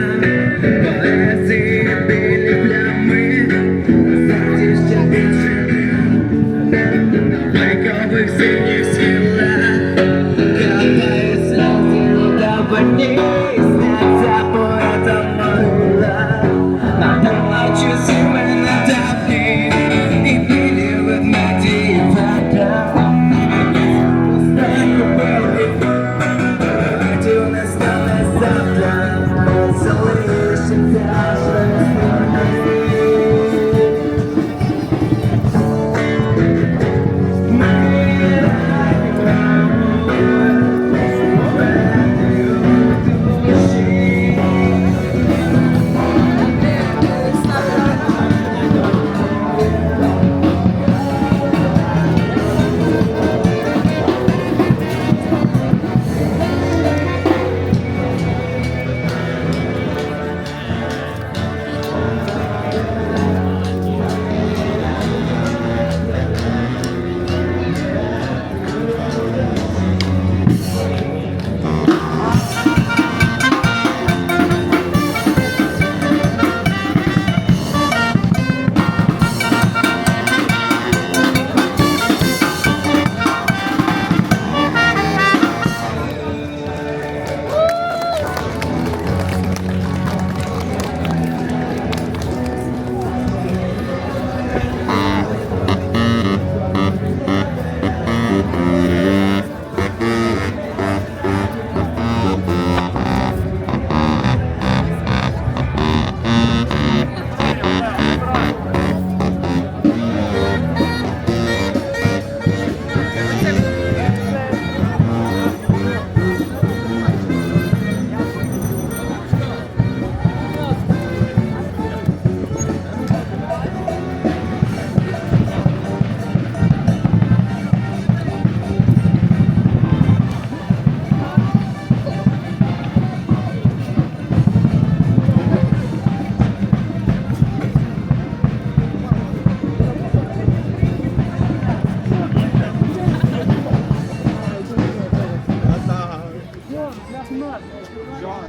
Amen. John.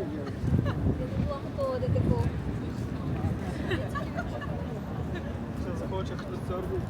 Було готово до такого. Зараз хоче хтось це робити.